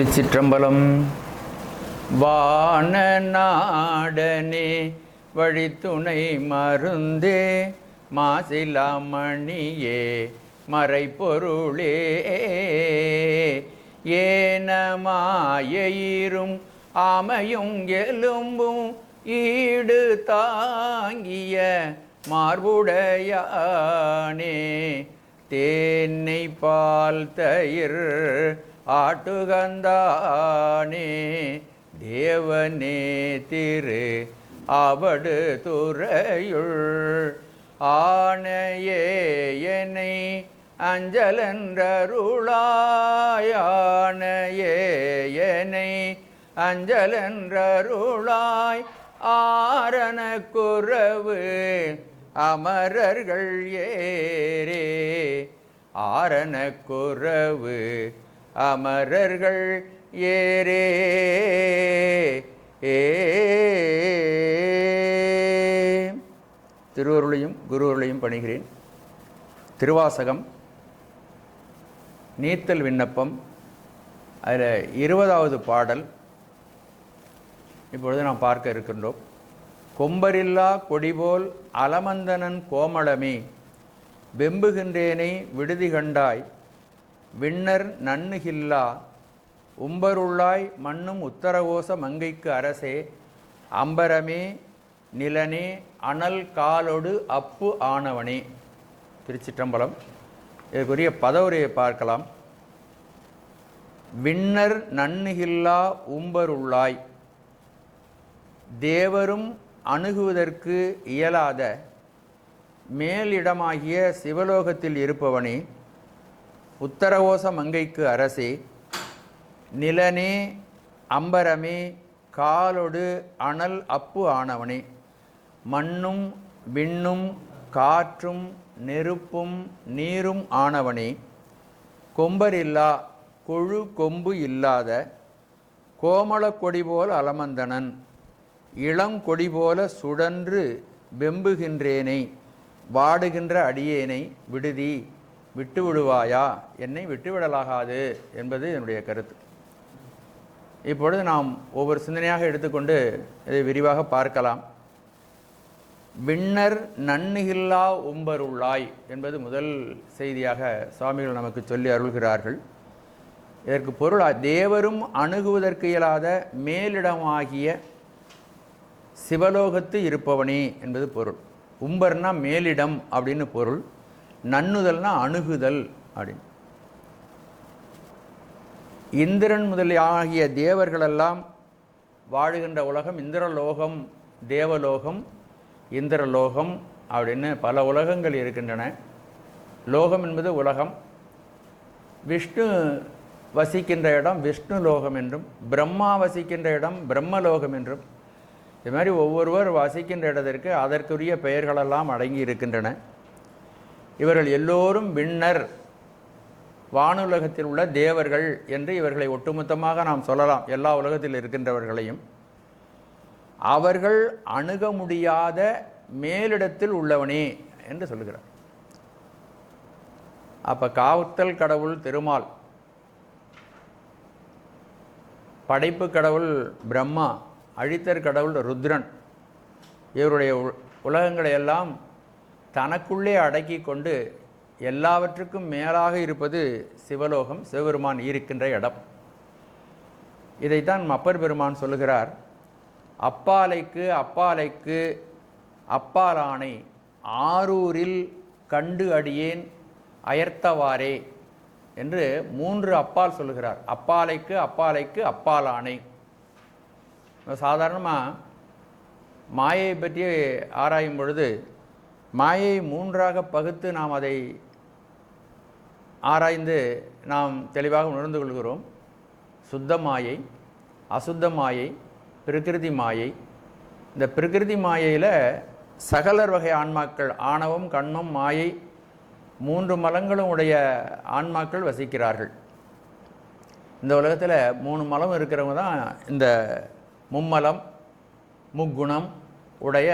திருச்சிற்றம்பலம். வான நாடனே வழித்துணை மருந்தே மாசிலாமணியே மறைப்பொருளே ஏனமாயிரும் ஆமையும் எலும்பும் ஈடு தாங்கிய மார்புடையானே. தேனை பால் தயிர் ஆட்டுகந்தானே தேவனே திரு அவடு துறையுள் ஆனையேயனை அஞ்சலென்றருளாயானையேயனை அஞ்சலென்றருளாய் ஆரண குறவு அமரர்கள் ஏரே ஆரண குறவு அமரர்கள் ஏரே ஏ. திருவருளையும் குருவருளையும் பணிகிறேன். திருவாசகம் நீத்தல் விண்ணப்பம் அதில் இருபதாவது பாடல். இப்பொழுது நாம் பார்க்க இருக்கின்றோம். கொம்பரில்லா கொடிபோல் அலமந்தனன் கோமளமே வெம்புகின்றேனை விடுதி கண்டாய். விண்ணர் நன்னுகில்லா உம்பருள்ளாய் மண்ணும் உத்தரகோச மங்கைக்கு அரசே அம்பரமே நிலனே அனல் காலொடு அப்பு ஆனவனே. திருச்சிற்றம்பலம். இதற்குரிய பதவுரையை பார்க்கலாம். விண்ணர் நன்னுகில்லா உம்பருள்ளாய் தேவரும் அணுகுவதற்கு இயலாத மேலிடமாகிய சிவலோகத்தில் இருப்பவனே உத்தரவோச மங்கைக்கு அரசே நிலனே அம்பரமே காலொடு அனல் அப்பு ஆனவனே. மண்ணும் விண்ணும் காற்றும் நெருப்பும் நீரும் ஆனவனே. கொம்பரில்லா கொழு கொம்பு இல்லாத கோமளக் கொடி போல் அலமந்தனன். இளங்கொடி போல சுடன்று வெம்புகின்றேனை வாடுகின்ற அடியேனை விடுதி. விட்டு விடுவாயா என்னை விட்டுவிடலாகாது என்பது என்னுடைய கருத்து. இப்பொழுது நாம் ஒவ்வொரு சிந்தனையாக எடுத்துக்கொண்டு இதை விரிவாக பார்க்கலாம். விண்ணர் நன்னுகில்லா உம்பருள்ளாய் என்பது முதல் செய்தியாக சுவாமிகள் நமக்கு சொல்லி அருள்கிறார்கள். இதற்கு பொருள் தேவரும் அணுகுவதற்கு இயலாத மேலிடமாகிய சிவலோகத்து இருப்பவனே என்பது பொருள். உம்பர்னா மேலிடம் அப்படின்னு பொருள். நன்னுதல்னா அணுகுதல் அப்படின்னு. இந்திரன் முதலியாகிய தேவர்களெல்லாம் வாழுகின்ற உலகம் இந்திரலோகம் தேவலோகம் இந்திரலோகம் அப்படின்னு பல உலகங்கள் இருக்கின்றன. லோகம் என்பது உலகம். விஷ்ணு வசிக்கின்ற இடம் விஷ்ணு லோகம் என்றும் பிரம்மா வசிக்கின்ற இடம் பிரம்மலோகம் என்றும். இது மாதிரி ஒவ்வொருவர் வசிக்கின்ற இடத்திற்கு அதற்குரிய பெயர்களெல்லாம் அடங்கி இருக்கின்றன. இவர்கள் எல்லோரும் விண்ணர். வானுலகத்தில் உள்ள தேவர்கள் என்று இவர்களை ஒட்டுமொத்தமாக நாம் சொல்லலாம். எல்லா உலகத்தில் இருக்கின்றவர்களையும். அவர்கள் அணுக முடியாத மேலிடத்தில் உள்ளவனே என்று சொல்லுகிறார். அப்போ காவுத்தல் கடவுள் திருமால். படைப்பு கடவுள் பிரம்மா. அழித்தர் கடவுள் ருத்ரன். இவருடைய உ- உலகங்களை எல்லாம் தனக்குள்ளே அடக்கி கொண்டு எல்லாவற்றுக்கும் மேலாக இருப்பது சிவலோகம் சிவபெருமான் இருக்கின்ற இடம். இதைத்தான் அப்பர் பெருமான் சொல்லுகிறார் அப்பாலைக்கு அப்பாலைக்கு அப்பாலானை ஆரூரில் கண்டு அடியேன் அயர்த்தவாறே என்று மூன்று அப்பால் சொல்லுகிறார். அப்பாலைக்கு அப்பாலைக்கு அப்பாலானை. சாதாரணமாக மாயை பற்றி ஆராயும் பொழுது மாயை மூன்றாக பகுத்து நாம் அதை ஆராய்ந்து நாம் தெளிவாக உணர்ந்து கொள்கிறோம். சுத்த மாயை அசுத்த மாயை பிரகிருதி மாயை. இந்த பிரகிருதி மாயையில் சகலர் வகை ஆன்மாக்கள் ஆணவம் கண்மம் மாயை மூன்று மலங்களும் உடைய ஆன்மாக்கள் வசிக்கிறார்கள். இந்த உலகத்தில் மூணு மலம் இருக்கிறவங்க தான் இந்த மும்மலம் முக்குணம் உடைய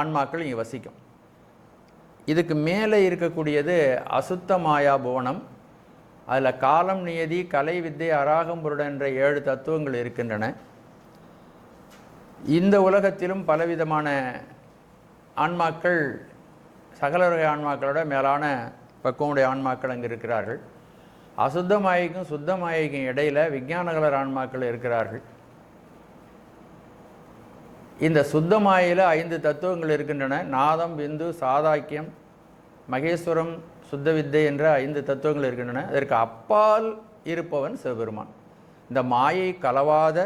ஆன்மாக்கள் இங்கே வசிக்கும். இதுக்கு மேலே இருக்கக்கூடியது அசுத்த மாயா புவனம். அதில் காலம் நியதி கலை வித்தை அராகம்புருடன் என்ற ஏழு தத்துவங்கள் இருக்கின்றன. இந்த உலகத்திலும் பலவிதமான ஆன்மாக்கள் சகல வகை ஆன்மாக்களோட மேலான பக்குவமுடைய ஆன்மாக்கள் அங்கே இருக்கிறார்கள். அசுத்த மாயைக்கும் சுத்த மாயைக்கும் இடையில விஞ்ஞானகலர் ஆன்மாக்கள் இருக்கிறார்கள். இந்த சுத்தமாயில் ஐந்து தத்துவங்கள் இருக்கின்றன. நாதம் பிந்து சாதாக்கியம் மகேஸ்வரம் சுத்த வித்தை என்ற ஐந்து தத்துவங்கள் இருக்கின்றன. அதற்கு அப்பால் இருப்பவன் சிவபெருமான். இந்த மாயை கலவாத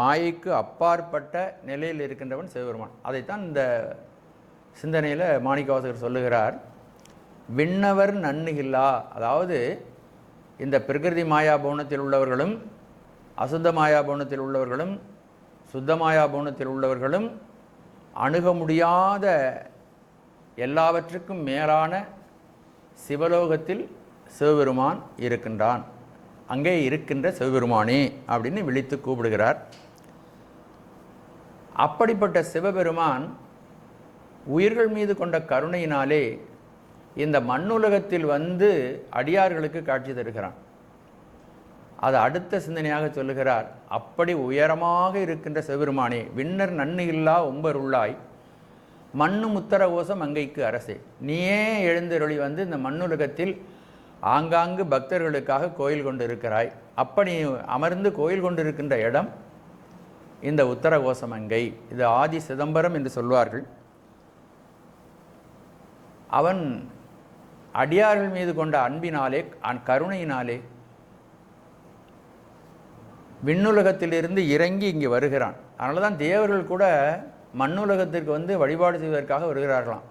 மாயைக்கு அப்பாற்பட்ட நிலையில் இருக்கின்றவன் சிவபெருமான். அதைத்தான் இந்த சிந்தனையில் மாணிக்கவாசகர் சொல்லுகிறார். விண்ணவர் நன்னுகில்லா. அதாவது இந்த பிரகிருதி மாயாபவனத்தில் உள்ளவர்களும் அசுத்த மாயாபவனத்தில் உள்ளவர்களும் சுத்தமாயா பவுனத்தில் உள்ளவர்களும் அணுக முடியாத எல்லாவற்றுக்கும் மேலான சிவலோகத்தில் சிவபெருமான் இருக்கின்றான். அங்கே இருக்கின்ற சிவபெருமானே அப்படின்னு விழித்து கூப்பிடுகிறார். அப்படிப்பட்ட சிவபெருமான் உயிர்கள் மீது கொண்ட கருணையினாலே இந்த மண்ணுலகத்தில் வந்து அடியார்களுக்கு காட்சி தருகிறான். அது அடுத்த சிந்தனையாக சொல்லுகிறார் அப்படி உயரமாக இருக்கின்ற சிவபெருமானே விண்ணர் நன்னு இல்லா ஒம்பருள்ளாய் மண்ணு முத்தர ஓசம் அங்கைக்கு அரசே. நீயே எழுந்தருளி வந்து இந்த மண்ணுலகத்தில் ஆங்காங்கு பக்தர்களுக்காக கோயில் கொண்டு இருக்கிறாய் அப்படி அமர்ந்து கோயில் கொண்டிருக்கின்ற இடம் இந்த உத்தர கோசமங்கை இது ஆதி சிதம்பரம் என்று சொல்வார்கள். அவன் அடியார்கள் மீது கொண்ட அன்பினாலே அன் கருணையினாலே விண்ணுலகத்திலிருந்து இறங்கி இங்கே வருகிறான். அதனால தான் தேவர்கள் கூட மண்ணுலகத்திற்கு வந்து வழிபாடு செய்வதற்காக வருகிறார்களாம்.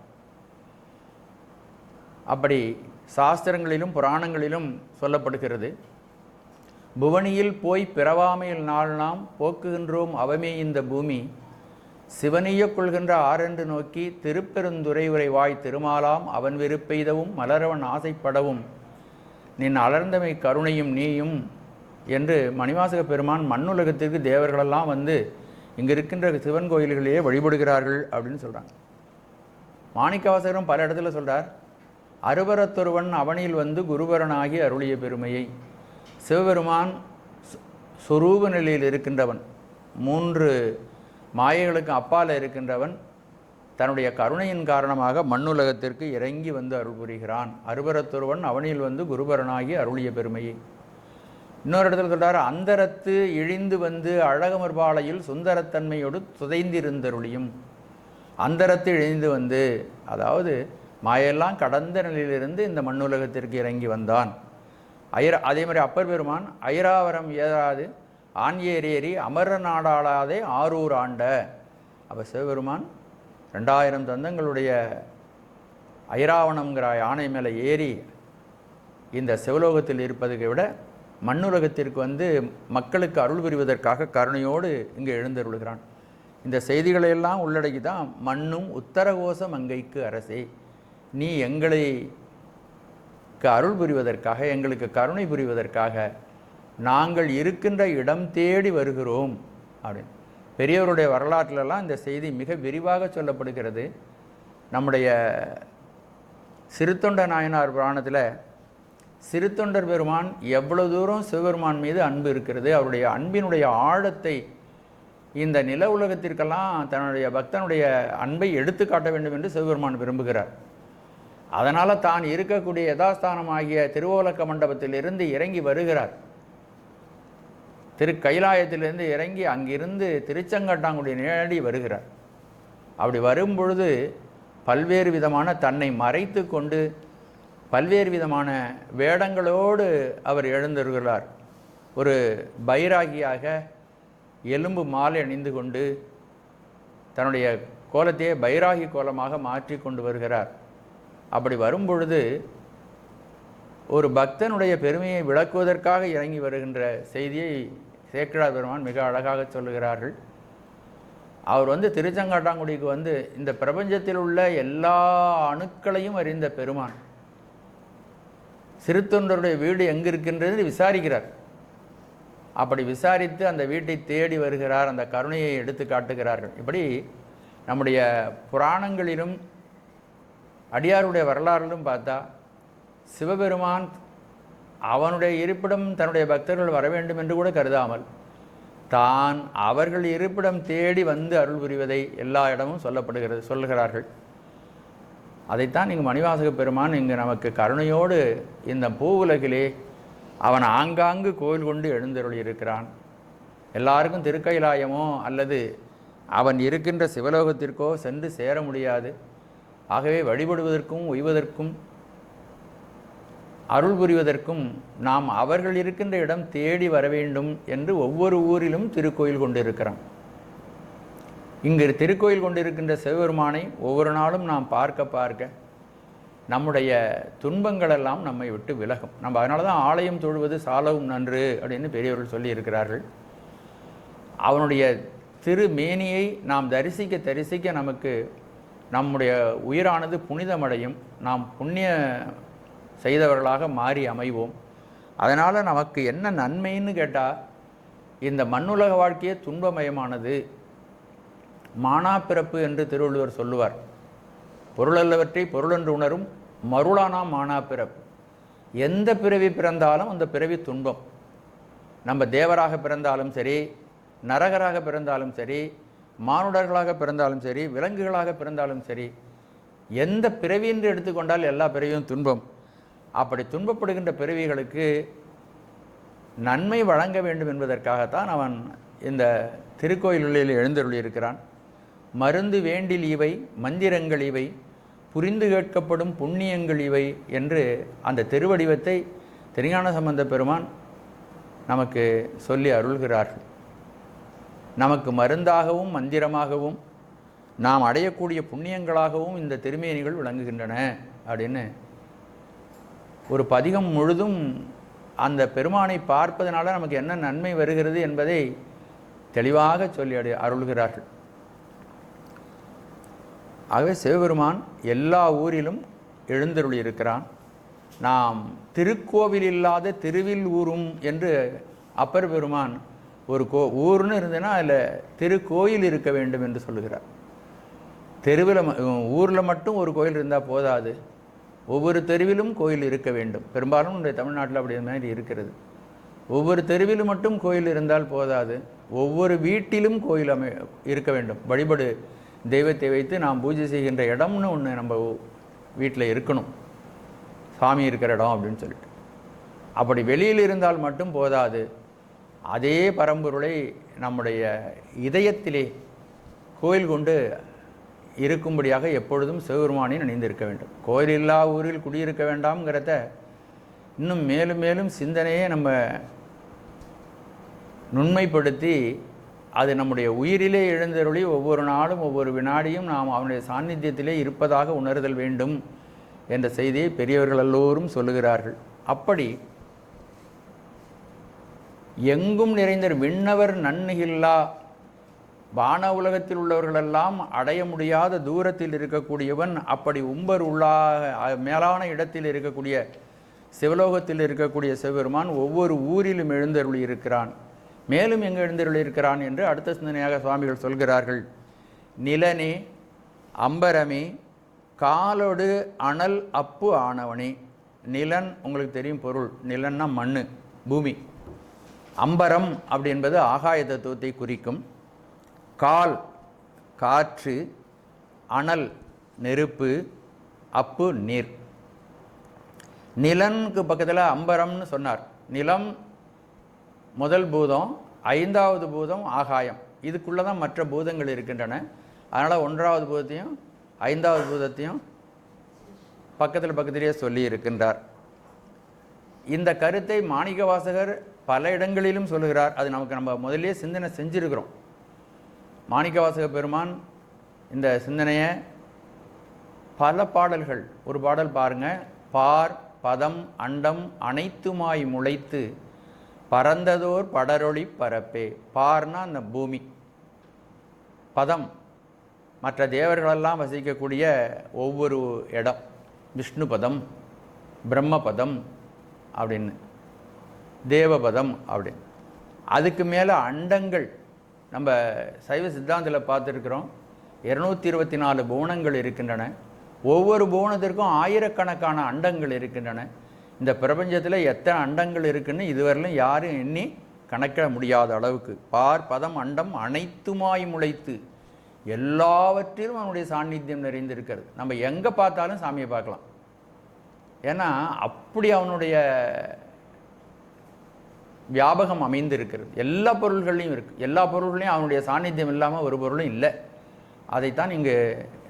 அப்படி சாஸ்திரங்களிலும் புராணங்களிலும் சொல்லப்படுகிறது. புவனியில் போய் பிறவாமையில் நாள் நாம் போக்குகின்றோம் அவமே இந்த பூமி. சிவனைய கொள்கின்ற ஆரென்று நோக்கி திருப்பெருந்துரை உரைவாய் திருமாலாம் அவன் வெறுப்பெய்தவும் மலரவன் ஆசைப்படவும். நின் அலர்ந்தமை கருணையும் நீயும் என்று மணிவாசக பெருமான் மண்ணுலகத்திற்கு தேவர்களெல்லாம் வந்து இங்கே இருக்கின்ற சிவன் கோயில்களையே வழிபடுகிறார்கள் அப்படின்னு சொல்கிறாங்க மாணிக்கவாசகரும் பல இடத்துல சொல்கிறார் அருவரத்தொருவன் அவனில் வந்து குருவரனாகி அருளிய பெருமையை. சிவபெருமான் சுரூப நிலையில் இருக்கின்றவன். மூன்று மாயைகளுக்கு அப்பால் இருக்கின்றவன். தன்னுடைய கருணையின் காரணமாக மண்ணுலகத்திற்கு இறங்கி வந்து அருள் புரிகிறான். அருவரத்தொருவன் அவனில் வந்து குருபரனாகி அருளிய பெருமையை. இன்னொரு இடத்துல சொல்கிறார் அந்தரத்து இழிந்து வந்து அழகமர்பாலையில் சுந்தரத்தன்மையோடு துதைந்திருந்தருளியும். அந்தரத்து இழிந்து வந்து அதாவது மாயெல்லாம் கடந்த நிலையிலிருந்து இந்த மண்ணுலகத்திற்கு இறங்கி வந்தான். ஐர அதே மாதிரி அப்பர் பெருமான் ஐராவரம் ஏறாது ஆண் ஏறேறி அமர நாடாளாதே ஆரூர் ஆண்ட. அப்போ சிவபெருமான் ரெண்டாயிரம் தந்தங்களுடைய ஐராவணம்ங்கிற யானை மேலே ஏறி இந்த சிவலோகத்தில் இருப்பதை விட மண்ணுலகத்திற்கு வந்து மக்களுக்கு அருள் புரிவதற்காக கருணையோடு இங்கே எழுந்தருளுகிறான். இந்த செய்திகளை எல்லாம் உள்ளடக்கி தான் மண்ணும் உத்தரகோச மங்கைக்கு அரசே. நீ எங்களை அருள் புரிவதற்காக எங்களுக்கு கருணை புரிவதற்காக நாங்கள் இருக்கின்ற இடம் தேடி வருகிறோம். அப்படின்னு. பெரியவருடைய வரலாற்றிலெல்லாம் இந்த செய்தி மிக விரிவாக சொல்லப்படுகிறது. நம்முடைய சிறுத்தொண்ட நாயனார் புராணத்தில் சிறுத்தொண்டர் பெருமான் எவ்வளவு தூரம் சிவபெருமான் மீது அன்பு இருக்கிறது அவருடைய அன்பினுடைய ஆழத்தை இந்த நில உலகத்திற்கெல்லாம் தன்னுடைய பக்தனுடைய அன்பை எடுத்து காட்ட வேண்டும் என்று சிவபெருமான் விரும்புகிறார். அதனால் தான் இருக்கக்கூடிய யதாஸ்தானமாகிய திருவோலக்க மண்டபத்திலிருந்து இறங்கி வருகிறார். திரு கைலாயத்திலிருந்து இறங்கி அங்கிருந்து திருச்செங்கட்டாங்குடி நேரடி வருகிறார். அப்படி வரும்பொழுது பல்வேறு விதமான தன்னை மறைத்து கொண்டு பல்வேறு விதமான வேடங்களோடு அவர் எழுந்திருக்கிறார். ஒரு பைராகியாக எலும்பு மாலை அணிந்து கொண்டு தன்னுடைய கோலத்தையே பைராகி கோலமாக மாற்றி கொண்டு வருகிறார். அப்படி வரும்பொழுது ஒரு பக்தனுடைய பெருமையை விளக்குவதற்காக இறங்கி வருகின்ற செய்தியை சேக்கிழார் பெருமான் மிக அழகாக சொல்லுகிறார்கள். அவர் வந்து திருச்செங்காட்டாங்குடிக்கு வந்து இந்த பிரபஞ்சத்தில் உள்ள எல்லா அணுக்களையும் அறிந்த பெருமான். சிறுத்தொண்டருடைய வீடு எங்கு இருக்கின்றது விசாரிக்கிறார். அப்படி விசாரித்து அந்த வீட்டை தேடி வருகிறார் அந்த கருணையை எடுத்து காட்டுகிறார்கள். இப்படி நம்முடைய புராணங்களிலும் அடியாருடைய வரலாறிலும் பார்த்தா சிவபெருமான் அவனுடைய இருப்பிடம் தன்னுடைய பக்தர்கள் வர வேண்டும் என்று கூட கருதாமல் தான் அவர்கள் இருப்பிடம் தேடி வந்து அருள் புரிவதை எல்லா இடமும் சொல்லப்படுகிறது சொல்லுகிறார்கள். அதைத்தான் இங்கு மணிவாசக பெருமான் இங்கு நமக்கு கருணையோடு இந்த பூவுலகிலே அவன் ஆங்காங்கு கோயில் கொண்டு எழுந்தருளி இருக்கிறான் எல்லாருக்கும் திருக்கைலாயமோ அல்லது அவன் இருக்கின்ற சிவலோகத்திற்கோ சென்று சேர முடியாது. ஆகவே வழிபடுவதற்கும் உய்வதற்கும் அருள் புரிவதற்கும் நாம் அவர்கள் இருக்கின்ற இடம் தேடி வர வேண்டும் என்று ஒவ்வொரு ஊரிலும் திருக்கோயில் கொண்டிருக்கிறான். இங்கு திருக்கோயில் கொண்டிருக்கின்ற சிவபெருமானை ஒவ்வொரு நாளும் நாம் பார்க்க பார்க்க நம்முடைய துன்பங்களெல்லாம் நம்மை விட்டு விலகும். நம்ம அதனால தான் ஆலயம் தொழுவது சாலவும் நன்று அப்படின்னு பெரியவர்கள் சொல்லியிருக்கிறார்கள். அவனுடைய திருமேனியை நாம் தரிசிக்க தரிசிக்க நமக்கு நம்முடைய உயிரானது புனிதமடையும். நாம் புண்ணிய செய்தவர்களாக மாறி அமைவோம். அதனால் நமக்கு என்ன நன்மைன்னு கேட்டால் இந்த மண்ணுலக வாழ்க்கையே துன்பமயமானது. மானா பிறப்பு என்று திருவள்ளுவர் சொல்லுவார். பொருளல்லவற்றை பொருளென்று உணரும் மருளானா மானா பிறப்பு எந்த பிறவி பிறந்தாலும் அந்த பிறவி துன்பம். நம்ம தேவராக பிறந்தாலும் சரி நரகராக பிறந்தாலும் சரி மானுடர்களாக பிறந்தாலும் சரி விலங்குகளாக பிறந்தாலும் சரி எந்த பிறவி என்று எடுத்துக்கொண்டால் எல்லா பிறவியும் துன்பம். அப்படி துன்பப்படுகின்ற பிறவிகளுக்கு நன்மை வழங்க வேண்டும் என்பதற்காகத்தான் அவன் இந்த திருக்கோயில்களில் எழுந்தருளியிருக்கிறான். மருந்து வேண்டில் இவை மந்திரங்கள் இவை புரிந்து கேட்கப்படும் புண்ணியங்கள் இவை என்று அந்த திருவடிவத்தை திருஞான சம்பந்த பெருமான் நமக்கு சொல்லி அருள்கிறார்கள். நமக்கு மருந்தாகவும் மந்திரமாகவும் நாம் அடையக்கூடிய புண்ணியங்களாகவும் இந்த திருமேனிகள் விளங்குகின்றன அப்படின்னு ஒரு பதிகம் முழுதும் அந்த பெருமானை பார்ப்பதனால நமக்கு என்ன நன்மை வருகிறது என்பதை தெளிவாக சொல்லி அருள்கிறார்கள். ஆகவே சிவபெருமான் எல்லா ஊரிலும் எழுந்தருளி இருக்கிறான் நாம் திருக்கோவில் இல்லாத திருவில் ஊரும் என்று அப்பர் பெருமான் ஒரு கோ ஊர்னு இருந்ததுன்னா அதில் திருக்கோயில் இருக்க வேண்டும் என்று சொல்லுகிறார். தெருவில் ஊரில் மட்டும் ஒரு கோயில் இருந்தால் போதாது. ஒவ்வொரு தெருவிலும் கோயில் இருக்க வேண்டும். பெரும்பாலும் நம்முடைய தமிழ்நாட்டில் அப்படி மாதிரி இருக்கிறது. ஒவ்வொரு தெருவிலும் மட்டும் கோயில் இருந்தால் போதாது. ஒவ்வொரு வீட்டிலும் கோயில் அமை இருக்க வேண்டும். வழிபடு தெய்வத்தை வைத்து நாம் பூஜை செய்கின்ற இடம்னு ஒன்று நம்ம வீட்டில் இருக்கணும். சாமி இருக்கிற இடம் அப்படின்னு சொல்லிட்டு. அப்படி வெளியில் இருந்தால் மட்டும் போதாது. அதே பரம்பொருளை நம்முடைய இதயத்திலே கோயில் கொண்டு இருக்கும்படியாக எப்பொழுதும் சிவபெருமானை நினைந்திருக்க வேண்டும். கோயில் இல்லா ஊரில் குடியிருக்க வேண்டாம்ங்கிறத இன்னும் மேலும் மேலும் சிந்தனையே நம்ம நுண்மைப்படுத்தி அது நம்முடைய உயிரிலே எழுந்தருளி ஒவ்வொரு நாளும் ஒவ்வொரு வினாடியும் நாம் அவனுடைய சாநித்தியத்திலே இருப்பதாக உணர்தல் வேண்டும் என்ற செய்தியை பெரியவர்கள் எல்லோரும் சொல்லுகிறார்கள். அப்படி எங்கும் நிறைந்த விண்ணவர் நன்னிகில்லா. வான உலகத்தில் உள்ளவர்களெல்லாம் அடைய முடியாத தூரத்தில் இருக்கக்கூடியவன் அப்படி உம்பர் உள்ளாக மேலான இடத்தில் இருக்கக்கூடிய சிவலோகத்தில் இருக்கக்கூடிய சிவபெருமான் ஒவ்வொரு ஊரிலும் எழுந்தருளி இருக்கிறான். மேலும் எங்கு எழுந்தருளி இருக்கிறான் என்று அடுத்த சிந்தனையாக சுவாமிகள் சொல்கிறார்கள். நிலனே அம்பரமே காலோடு அனல் அப்பு ஆனவனே. நிலன் உங்களுக்கு தெரியும் பொருள். நிலன்னா மண் பூமி. அம்பரம் அப்படி என்பது ஆகாய தத்துவத்தை குறிக்கும். கால் காற்று அனல் நெருப்பு அப்பு நீர். நிலனுக்கு பக்கத்தில் அம்பரம்னு சொன்னார். நிலம் முதல் பூதம் ஐந்தாவது பூதம் ஆகாயம். இதுக்குள்ளே தான் மற்ற பூதங்கள் இருக்கின்றன. அதனால் ஒன்றாவது பூதத்தையும் ஐந்தாவது பூதத்தையும் பக்கத்தில் பக்கத்திலேயே சொல்லி இருக்கின்றார். இந்த கருத்தை மாணிக வாசகர் பல இடங்களிலும் சொல்லுகிறார். அது நமக்கு நம்ம முதலே சிந்தனை செஞ்சுருக்கிறோம். மாணிக்க வாசக பெருமான் இந்த சிந்தனையை பல பாடல்கள் ஒரு பாடல் பாருங்க. பார் பதம் அண்டம் அனைத்துமாய் முளைத்து பறந்ததோர் படரொளி பரப்பே. பார்னா அந்த பூமி. பதம். மற்ற தேவர்களெல்லாம் வசிக்கக்கூடிய ஒவ்வொரு இடம். விஷ்ணு பதம் பிரம்மபதம் அப்படின்னு. தேவபதம் அப்படின்னு. அதுக்கு மேலே அண்டங்கள். நம்ம சைவ சித்தாந்தத்தில் பார்த்துருக்குறோம். இரநூத்தி இருபத்தி நாலு புவனங்கள் இருக்கின்றன. ஒவ்வொரு புவனத்திற்கும் ஆயிரக்கணக்கான அண்டங்கள் இருக்கின்றன. இந்த பிரபஞ்சத்தில் எத்தனை அண்டங்கள் இருக்குன்னு இதுவரையிலும் யாரும் எண்ணி கணக்கிட முடியாத அளவுக்கு. பார் பதம் அண்டம் அனைத்துமாய் முளைத்து எல்லாவற்றிலும் அவனுடைய சாநித்தியம் நிறைந்திருக்கிறது. நம்ம எங்கே பார்த்தாலும் சாமியை பார்க்கலாம். ஏன்னா அப்படி அவனுடைய வியாபகம் அமைந்திருக்கிறது. எல்லா பொருள்கள்லையும் இருக்குது எல்லா பொருள்களையும் அவனுடைய சாநித்தியம் இல்லாமல் ஒரு பொருளும் இல்லை. அதைத்தான் இங்கு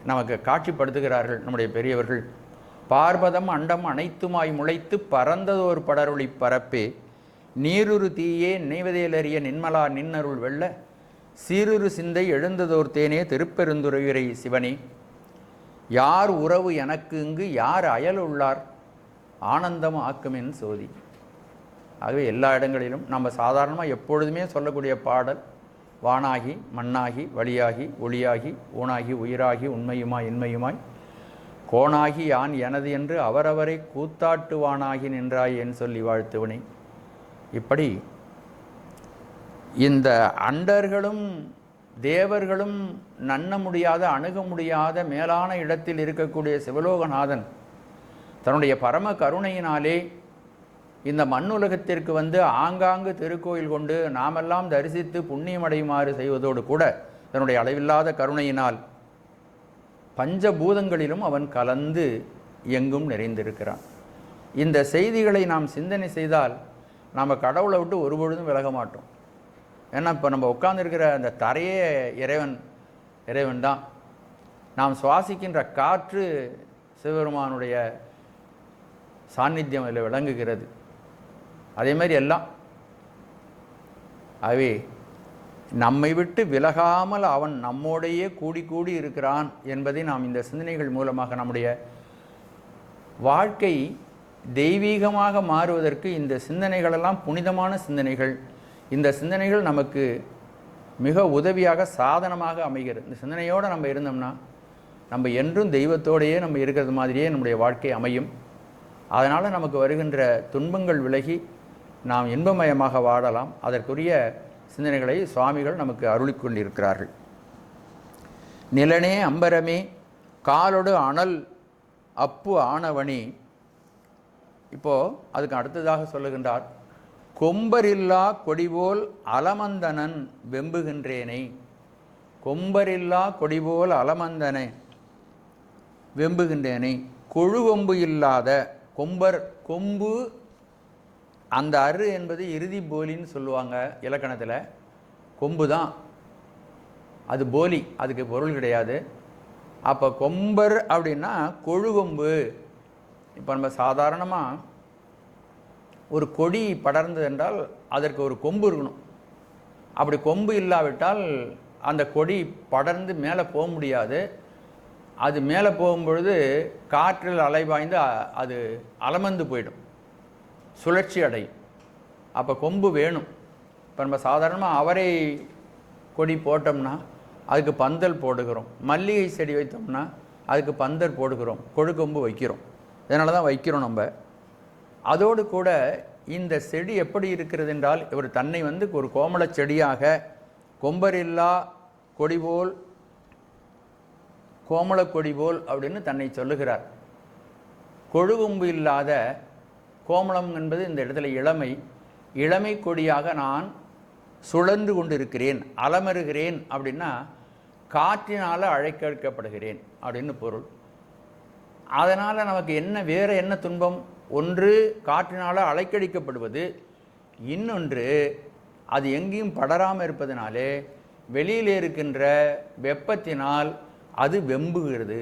நமக்கு காட்சிப்படுத்துகிறார்கள் நம்முடைய பெரியவர்கள். பார்வதம் அண்டம் அனைத்துமாய் முளைத்து பறந்ததோர் படருளி பரப்பே. நீருரு தீயே நினைவதேலறிய நின்மலா நின்னருள் வெள்ள சீருரு சிந்தை எழுந்ததோர் தேனே திருப்பெருந்துரையுரை சிவனே. யார் உறவு எனக்கு இங்கு யார் அயல் உள்ளார்? ஆனந்தம் ஆக்குமென் சோதி. ஆகவே எல்லா இடங்களிலும் நம்ம சாதாரணமாக எப்பொழுதுமே சொல்லக்கூடிய பாடல் வானாகி மண்ணாகி வழியாகி ஒளியாகி ஊனாகி உயிராகி உண்மையுமாய் இன்மையுமாய் கோணாகி யான் எனது என்று அவரவரை கூத்தாட்டுவானாகி நின்றாய் என் சொல்லி வாழ்த்துவனே இப்படி இந்த அண்டர்களும் தேவர்களும் நண்ண முடியாத அணுக முடியாத மேலான இடத்தில் இருக்கக்கூடிய சிவலோகநாதன் தன்னுடைய பரம கருணையினாலே இந்த மண்ணுலகத்திற்கு வந்து ஆங்காங்கு திருக்கோயில் கொண்டு நாமெல்லாம் தரிசித்து புண்ணியமடையுமாறு செய்வதோடு கூட தன்னுடைய அளவில்லாத கருணையினால் பஞ்சபூதங்களிலும் அவன் கலந்து எங்கும் நிறைந்திருக்கிறான். இந்த செய்திகளை நாம் சிந்தனை செய்தால் நாம் கடவுளை விட்டு ஒரு பொழுதும் விலக மாட்டோம். ஏன்னா இப்போ நம்ம உட்காந்துருக்கிற அந்த தரையே இறைவன் இறைவன் தான். நாம் சுவாசிக்கின்ற காற்று சிவபெருமானுடைய சாநித்தியம் இதில் விளங்குகிறது. அதே மாதிரி எல்லாம். ஆகவே நம்மை விட்டு விலகாமல் அவன் நம்மோடையே கூடி கூடி இருக்கிறான் என்பதை நாம் இந்த சிந்தனைகள் மூலமாக நம்முடைய வாழ்க்கை தெய்வீகமாக மாறுவதற்கு இந்த சிந்தனைகளெல்லாம் புனிதமான சிந்தனைகள். இந்த சிந்தனைகள் நமக்கு மிக உதவியாக சாதனமாக அமைகிறது. இந்த சிந்தனையோடு நம்ம இருந்தோம்னா நம்ம என்றும் தெய்வத்தோடையே நம்ம இருக்கிறது மாதிரியே நம்முடைய வாழ்க்கை அமையும். அதனால் நமக்கு வருகின்ற துன்பங்கள் விலகி நாம் இன்பமயமாக வாழலாம். அதற்குரிய சிந்தனைகளை சுவாமிகள் நமக்கு அருளிக் கொண்டிருக்கிறார்கள் நிலனே அம்பரமே காலொடு அனல் அப்பு ஆனவனி. இப்போது அதுக்கு அடுத்ததாக சொல்லுகின்றார் கொம்பரில்லா கொடிபோல் அலமந்தனன் வெம்புகின்றேனை. கொம்பரில்லா கொடிபோல் அலமந்தனை வெம்புகின்றேனை. கொழுகொம்பு இல்லாத கொம்பர் கொம்பு அந்த அரு என்பது இறுதி போலின்னு சொல்லுவாங்க இலக்கணத்தில். கொம்பு தான் அது போலி அதுக்கு பொருள் கிடையாது. அப்போ கொம்பர் அப்படின்னா கொழுகொம்பு. இப்போ நம்ம சாதாரணமாக ஒரு கொடி படர்ந்தது என்றால் அதற்கு ஒரு கொம்பு இருக்கணும். அப்படி கொம்பு இல்லாவிட்டால் அந்த கொடி படர்ந்து மேலே போக முடியாது. அது மேலே போகும்பொழுது காற்றில் அலைபாய்ந்து அது அலமந்து போயிடும். சுழற்சி அடையும் அப்போ கொம்பு வேணும். இப்போ நம்ம சாதாரணமாக அவரை கொடி போட்டோம்னா அதுக்கு பந்தல் போடுகிறோம். மல்லிகை செடி வைத்தோம்னா அதுக்கு பந்தல் போடுகிறோம். கொழுக்கொம்பு வைக்கிறோம். இதனால தான் வைக்கிறோம் நம்ம. அதோடு கூட இந்த செடி எப்படி இருக்கிறது என்றால் இவர் தன்னை வந்து ஒரு கோமள செடியாக கொம்பரில்லா கொடி போல் கோமள கொடி போல் அப்படின்னு தன்னை சொல்லுகிறார். கொழுகொம்பு இல்லாத கோமளம் என்பது இந்த இடத்துல இளமை. இளமை கொடியாக நான் சுழன்று கொண்டிருக்கிறேன் அலமருகிறேன் அப்படின்னா காற்றினால் அழைக்கப்படுகிறேன் அப்படின்னு பொருள். அதனால் நமக்கு என்ன வேறு என்ன துன்பம்? ஒன்று காற்றினால் அலைக்கழிக்கப்படுவது இன்னொன்று அது எங்கேயும் படராமல் இருப்பதனாலே வெளியில் இருக்கின்ற வெப்பத்தினால் அது வெம்புகிறது.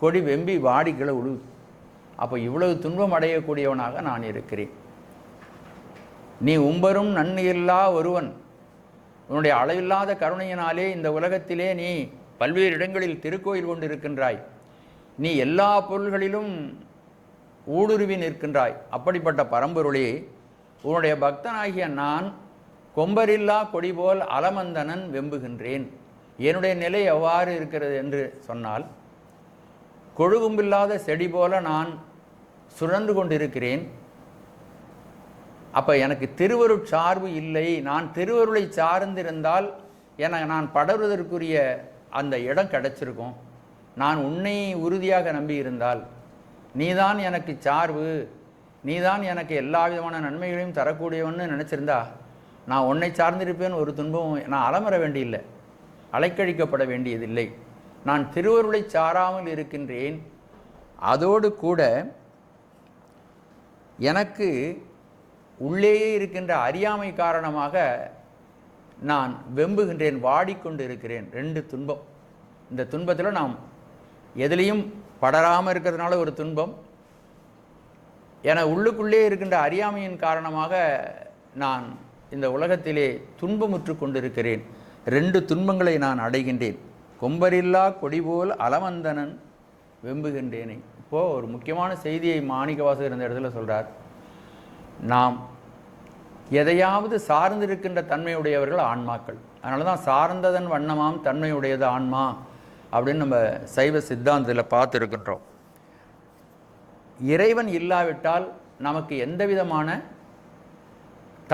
கொடி வெம்பி வாடி கீழே உழுவுது அப்போ இவ்வளவு துன்பம் அடையக்கூடியவனாக நான் இருக்கிறேன். நீ உம்பரும் நன்மையில்லா ஒருவன். உன்னுடைய அளவில்லாத கருணையினாலே இந்த உலகத்திலே நீ பல்வேறு இடங்களில் திருக்கோயில் கொண்டு இருக்கின்றாய் நீ எல்லா பொருள்களிலும் ஊடுருவி நிற்கின்றாய். அப்படிப்பட்ட பரம்பொருளே உன்னுடைய பக்தனாகிய நான் கொம்பரில்லா கொடி போல் அலமந்தனன் வெம்புகின்றேன். என்னுடைய நிலை எவ்வாறு இருக்கிறது என்று சொன்னால் கொழுகும்பில்லாத செடி போல நான் சுழன்று கொண்டிருக்கிறேன். அப்போ எனக்கு திருவருட் சார்பு இல்லை. நான் திருவருளை சார்ந்திருந்தால் என நான் படர்வதற்குரிய அந்த இடம் கிடச்சிருக்கும். நான் உன்னை உறுதியாக நம்பியிருந்தால். நீதான் எனக்கு சார்பு. நீதான் எனக்கு எல்லா விதமான நன்மைகளையும் தரக்கூடியவன்னு நினச்சிருந்தா நான் உன்னை சார்ந்திருப்பேன். ஒரு துன்பம் நான் அலமர வேண்டியில்லை. அலைக்கழிக்கப்பட வேண்டியதில்லை. நான் திருவருளை சாராமல் இருக்கின்றேன். அதோடு கூட எனக்கு உள்ளேயே இருக்கின்ற அறியாமை காரணமாக நான் வெம்புகின்றேன் வாடிக்கொண்டு இருக்கிறேன் ரெண்டு துன்பம். இந்த துன்பத்தில் நாம் எதுலேயும் படராமல் இருக்கிறதுனால ஒரு துன்பம். என உள்ளுக்குள்ளே இருக்கின்ற அறியாமையின் காரணமாக நான் இந்த உலகத்திலே துன்பமுற்று கொண்டிருக்கிறேன். ரெண்டு துன்பங்களை நான் அடைகின்றேன். கொம்பரில்லா கொடி போல் அலமந்தனன் வெம்புகின்றேனே. இப்போது ஒரு முக்கியமான செய்தியை மாணிக்க வாசகர் இந்த இடத்துல சொல்கிறார் நாம் எதையாவது சார்ந்திருக்கின்ற தன்மையுடையவர்கள் ஆன்மாக்கள். அதனால தான் சார்ந்ததன் வண்ணமாம் தன்மையுடையது ஆன்மா அப்படின்னு நம்ம சைவ சித்தாந்தத்தில் பார்த்துருக்கின்றோம். இறைவன் இல்லாவிட்டால் நமக்கு எந்த விதமான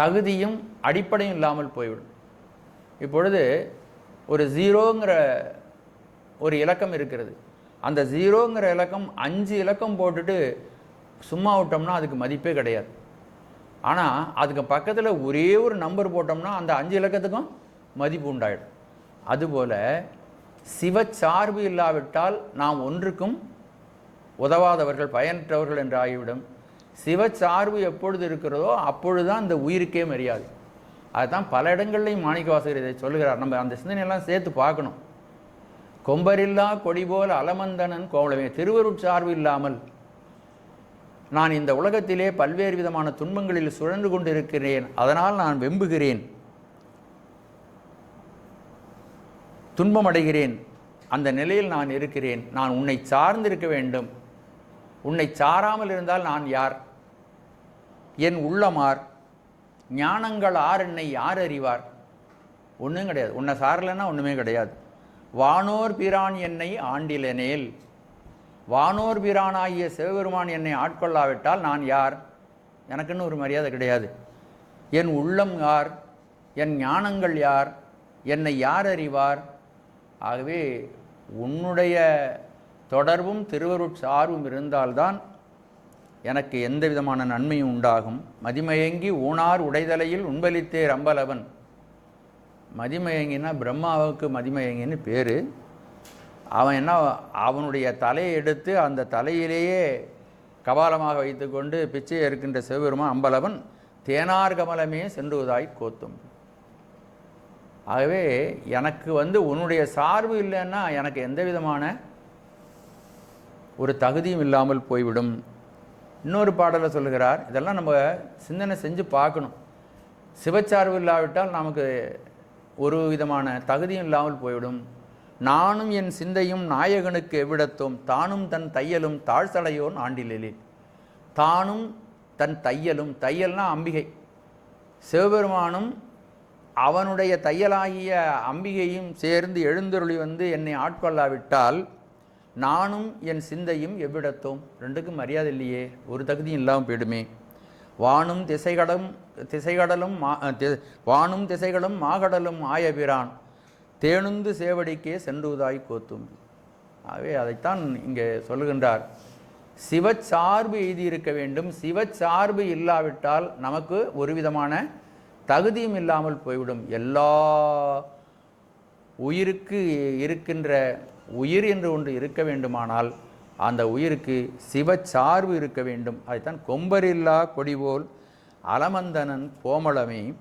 தகுதியும் அடிப்படையும் இல்லாமல் போய்விடும். இப்பொழுது ஒரு ஜீரோங்கிற ஒரு இலக்கம் இருக்கிறது. அந்த ஜீரோங்கிற இலக்கம் அஞ்சு இலக்கம் போட்டுட்டு சும்மா விட்டோம்னா அதுக்கு மதிப்பே கிடையாது. ஆனால் அதுக்கு பக்கத்தில் ஒரே ஒரு நம்பர் போட்டோம்னா அந்த அஞ்சு இலக்கத்துக்கும் மதிப்பு உண்டாயிடும். அதுபோல் சிவச்சார்பு இல்லாவிட்டால் நாம் ஒன்றுக்கும் உதவாதவர்கள் பயனற்றவர்கள் என்று ஆகிவிடும். சிவச்சார்பு எப்பொழுது இருக்கிறதோ அப்பொழுது தான் இந்த உயிருக்கே மரியாதை. அதுதான் பல இடங்கள்லையும் மாணிக்க வாசகர் இதை சொல்லுகிறார். நம்ம அந்த சிந்தனையெல்லாம் சேர்த்து பார்க்கணும். கொம்பரில்லா கொடி போல் அலமந்தனன் கோவலமே. திருவருட்சார்பு இல்லாமல் நான் இந்த உலகத்திலே பல்வேறு விதமான துன்பங்களில் சுழன்று கொண்டிருக்கிறேன். அதனால் நான் வெம்புகிறேன். துன்பமடைகிறேன். அந்த நிலையில் நான் இருக்கிறேன். நான் உன்னை சார்ந்திருக்க வேண்டும். உன்னை சாராமல் இருந்தால் நான் யார்? என் உள்ளமார். ஞானங்கள் ஆர் என்னை யார் அறிவார்? ஒன்றும் கிடையாது. உன்னை சாரலைன்னா ஒன்றுமே கிடையாது. வானோர் பிரான் என்னை ஆண்டிலனேல். வானோர் பிரானாகிய சிவபெருமான் என்னை ஆட்கொள்ளாவிட்டால் நான் யார்? எனக்குன்னு ஒரு மரியாதை கிடையாது. என் உள்ளம் யார்? என் ஞானங்கள் யார்? என்னை யார் அறிவார்? ஆகவே உன்னுடைய தொடர்பும் திருவருட்சார்பும் இருந்தால்தான் எனக்கு எந்த விதமான நன்மையும் உண்டாகும். மதிமயங்கி ஊனார் உடைதலையில் உண்பலித்தே ரம்பலவன். மதிமயங்கினா பிரம்மாவுக்கு மதிமயங்கின்னு பேர். அவன் என்ன அவனுடைய தலையை எடுத்து அந்த தலையிலேயே கபாலமாக வைத்துக்கொண்டு பிச்சை இருக்கின்ற சிவபெருமா அம்பலவன் தேனார் கமலமே சென்றுவதாய் கோத்தும். ஆகவே எனக்கு வந்து உன்னுடைய சார்பு இல்லைன்னா எனக்கு எந்த விதமான ஒரு தகுதியும் இல்லாமல் போய்விடும். இன்னொரு பாடலை சொல்லுகிறார் இதெல்லாம் நம்ம சிந்தனை செஞ்சு பார்க்கணும். சிவச்சார்பு இல்லாவிட்டால் நமக்கு ஒரு விதமான தகுதியும் இல்லாமல் போய்விடும். நானும் என் சிந்தையும் நாயகனுக்கு எவ்விடத்தோம் தானும் தன் தையலும் தாழ்சடையோன் ஆண்டிலெழில் தானும் தன் தையலும் தையல்னா அம்பிகை. சிவபெருமானும் அவனுடைய தையலாகிய அம்பிகையும் சேர்ந்து எழுந்தருளி வந்து என்னை ஆட்கொள்ளாவிட்டால் நானும் என் சிந்தையும் எவ்விடத்தோம் ரெண்டுக்கும் மரியாதை இல்லையே ஒரு தகுதியும் இல்லாமல் போயிடுமே. வானும் திசைகடும் திசைகடலும் மா வானும் திசைகளும் மாகடலும் ஆயபிரான். தேனுந்து சேவடிக்கே சென்றுவதாய் கோத்தும் ஆகவே அதைத்தான் இங்கே சொல்லுகின்றார். சிவச்சார்பு எழுதியிருக்க வேண்டும். சிவச்சார்பு இல்லாவிட்டால் நமக்கு ஒரு விதமான தகுதியும் இல்லாமல் போய்விடும். எல்லா உயிருக்கு இருக்கின்ற உயிர் என்று ஒன்று இருக்க வேண்டுமானால் அந்த உயிருக்கு சிவச்சார்பு இருக்க வேண்டும். அதைத்தான் கொம்பரில்லா கொடிபோல் அலமந்தனன் கோமளமே.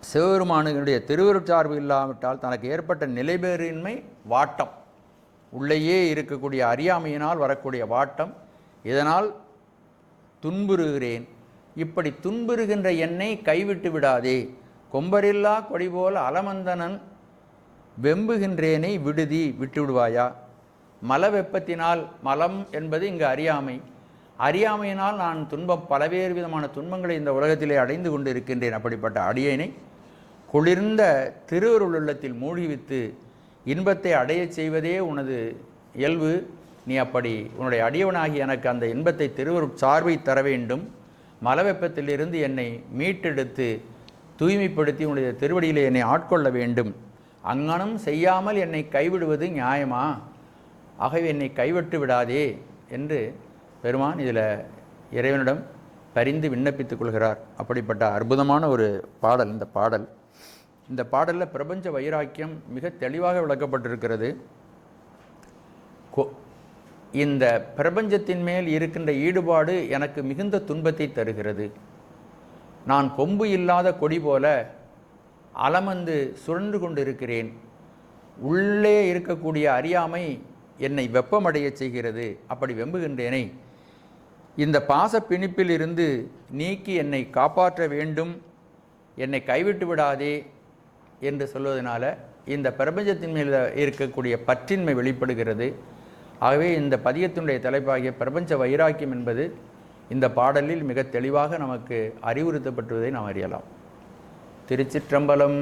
சிவபெருமானுடைய திருவருட்சார்பு இல்லாவிட்டால் தனக்கு ஏற்பட்ட நிலைபேறின்மை வாட்டம். உள்ளேயே இருக்கக்கூடிய அறியாமையினால் வரக்கூடிய வாட்டம். இதனால் துன்புறுகிறேன். இப்படி துன்புறுகின்ற என்னை கைவிட்டு விடாதே. கொம்பரில்லா கொடிபோல் அலமந்தனன் வெம்புகின்றேனை விடுதி விட்டு விடுவாயா மல வெப்பத்தினால் மலம் என்பது இங்கு அறியாமை. அறியாமையினால் நான் துன்பம் பலவேறு விதமான துன்பங்களை இந்த உலகத்திலே அடைந்து கொண்டு இருக்கின்றேன் அப்படிப்பட்ட அடியனை. குளிர்ந்த திருவருளுள்ளத்தில் மூழ்கிவித்து இன்பத்தை அடையச் செய்வதே உனது இயல்பு. நீ அப்படி உன்னுடைய அடியவனாகி எனக்கு அந்த இன்பத்தை திருவருட் சார்பை தர வேண்டும். மலவெப்பத்திலிருந்து என்னை மீட்டெடுத்து தூய்மைப்படுத்தி உன்னுடைய திருவடியிலே என்னை ஆட்கொள்ள வேண்டும். அங்கனம் செய்யாமல் என்னை கைவிடுவது நியாயமா? ஆகவே என்னை கைவிட்டு விடாதே என்று பெருமான் இதில் இறைவனிடம் பரிந்து விண்ணப்பித்துக் கொள்கிறார். அப்படிப்பட்ட அற்புதமான ஒரு பாடல் இந்த பாடல். இந்த பாடலில் பிரபஞ்ச வைராக்கியம் மிக தெளிவாக விளக்கப்பட்டிருக்கிறது. கொ- இந்த பிரபஞ்சத்தின் மேல் இருக்கின்ற ஈடுபாடு எனக்கு மிகுந்த துன்பத்தை தருகிறது. நான் கொம்பு இல்லாத கொடி போல அலமந்து சுழன்று கொண்டிருக்கிறேன். உள்ளே இருக்கக்கூடிய அறியாமை என்னை வெப்பமடையச் செய்கிறது அப்படி வெம்புகின்றேனை. இந்த பாச பிணிப்பிலிருந்து நீக்கி என்னை காப்பாற்ற வேண்டும் என்னை கைவிட்டு விடாதே என்று சொல்வதனால இந்த பிரபஞ்சத்தின் மேல் இருக்கக்கூடிய பற்றின்மை வெளிப்படுகிறது. ஆகவே இந்த பதியத்தினுடைய தலைப்பாகிய பிரபஞ்ச வைராக்கியம் என்பது இந்த பாடலில் மிக தெளிவாக நமக்கு அறிவுறுத்தப்பட்டுவதை நாம் அறியலாம். திருச்சிற்றம்பலம்.